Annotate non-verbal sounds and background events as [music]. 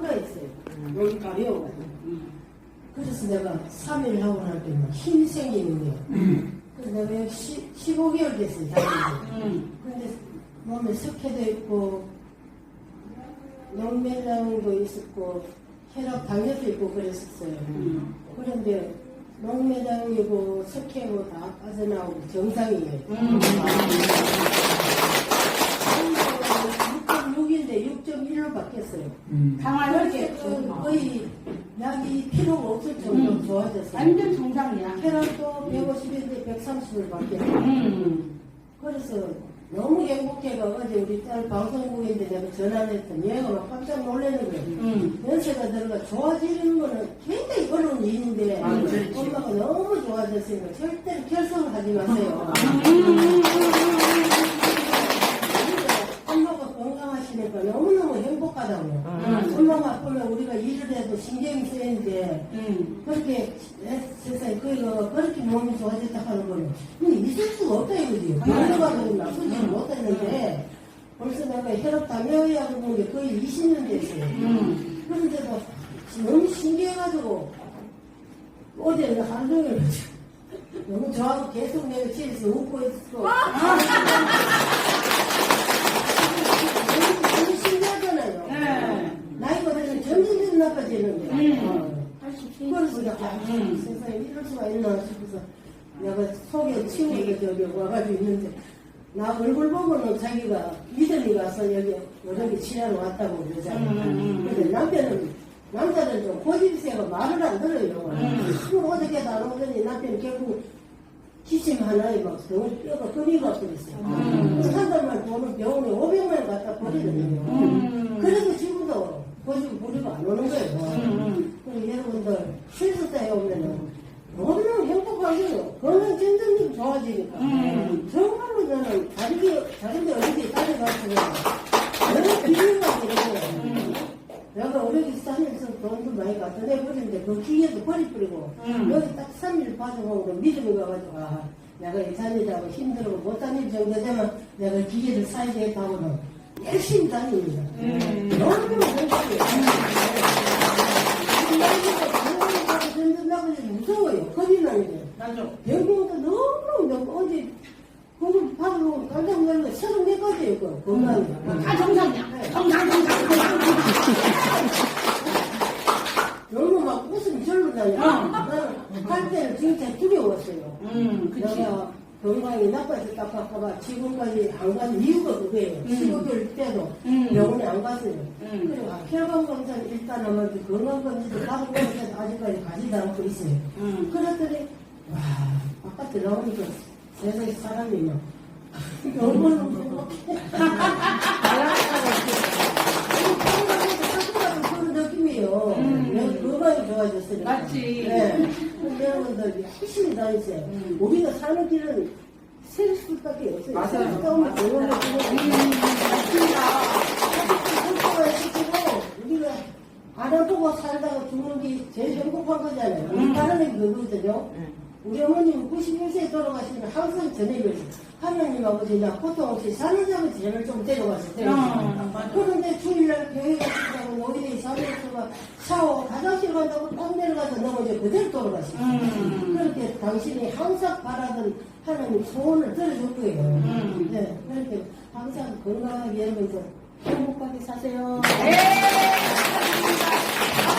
가 있어요. 여기 가려워가지고. 그래서 내가 3일 하고 나니까 막 힘이 생기는 거예요. 그래서 내가 10, 15개월 됐어요. 근데 몸에 석회도 있고, 농매장도 있었고, 혈압 당뇨도 있고 그랬었어요. 그런데 농매장이고 석회고 다 빠져나오고 정상이에요. 6.6인데 6.1로 그렇게 혈액 그 거의 약이 필요가 없을 정도로 음. 좋아졌어요. 완전 정상이야. 혈압도 150인데 130을 바뀌었어요. 음. 그래서 너무 행복해가 어제 우리 딸 방송국인데 내가 전화를 했더니 얘가 막 깜짝 놀라는 거예요. 음. 연세가 들어가 좋아지는 거는 굉장히 어려운 일인데 아. 엄마가 너무 좋아졌으니까 절대로 결석을 하지 마세요. 우리가 일을 해도 신경이 쓰이는데 음. 그렇게 에, 세상에 그거 그렇게 몸이 좋아졌다 하는 거는 근데 있을 수가 없다 이거지. 병원가도 나쁘지 못했는데 벌써 내가 혈압 당뇨약을 먹은 게 거의 20년 됐어요. 음. 그런데도 너무 신기해가지고 어제는 하루 종일 [laughs] 너무 좋아하고 계속 내가 집에서 웃고 있었고 너무 신기하잖아요. 네. 나이가 들면 점점 나빠지는데 음. 그래서 내가 아, 음. 세상에 이럴 수가 있나 싶어서 내가 속에 치우게 저기 와가지고 있는데 나 얼굴 보고는 자기가 믿음이 가서 여기 여기 치료하러 왔다고 그러잖아요. 음, 음, 음. 근데 남편은 남자는 좀 고집세가 말을 안 들어요. 음. 하루 어저께도 안 오더니 남편이 결국 기침 하나에 막 너무 뼈가 그랬어요. 음. 한 달만 돈을 병원에 500만 원 갖다 버리거든요. 음. 그래도 고집 부리고 안 오는 거예요. 음. 그리고 여러분들 실수자에 오면은 너무너무 행복하고요. 건강 점점 좋아지니까. 음. 정말로 저는 다른게 다른데 어디 따라가서 너무 기분가 그러고 음. 내가 오래 산에서 돈도 많이 갖다 내버리는데 그 기계도 버리버리고 음. 여기 딱 3일 봐주고 믿음이 가가지고 아 내가 이 다니다고 힘들고 못 다닐 정도 되면 내가 기계를 사야 되겠다고는 열심히 다닙니다. 음. 행복해요. 점점 나가지 무서워요. 겁이 나는데. 맞아. 병원도 너무 너무 몇 어제 그걸 바로 깜짝 놀라 서른 몇 가지예요. 그 건강이. 다 정상이야. 정상, 정상, 정상. 너무 막 웃음이 절로 나요. 어. 나는 갈 때는 진짜 두려웠어요. 음, 그치. 내가 건강이 나빠질까 봐봐 지금까지 안 간 이유가 그거예요. 음. 15개월 때도 음. 병원에 안 갔어요. 음. 그리고 아, 혈관 검사는 일단 건강검진도 다른 검사는 아직까지 가지도 않고 있어요. 음. 그랬더니 와 바깥에 나오니까 세상에 사람이 막 [laughs] 너무너무 행복해. 좋아졌으니까. 맞지. 네. 근데 여러분들 열심히 다니세요. 음. 우리가 사는 길은 셀 수밖에 없어요. 맞아요. 셀 수가 없는 병원에 음, 우리가 아프고 살다가 죽는 게 제일 행복한 거잖아요. 음. 다른 게 그거거든요. 우리 어머님은 91세에 돌아가시면 항상 저녁에 하나님 아버지 나 고통 없이 사는 자가 저를 좀 데려가세요. 어, 맞아. 그런데 주일날 교회 가신다고 노인이 사무소가 샤워 화장실 간다고 딱 내려가서 넘어져 그대로 돌아가시죠. 음. 그렇게 당신이 항상 바라던 하나님 소원을 들어줄 거예요. 음. 네, 그렇게 항상 건강하게 여러분들 행복하게 사세요. 네.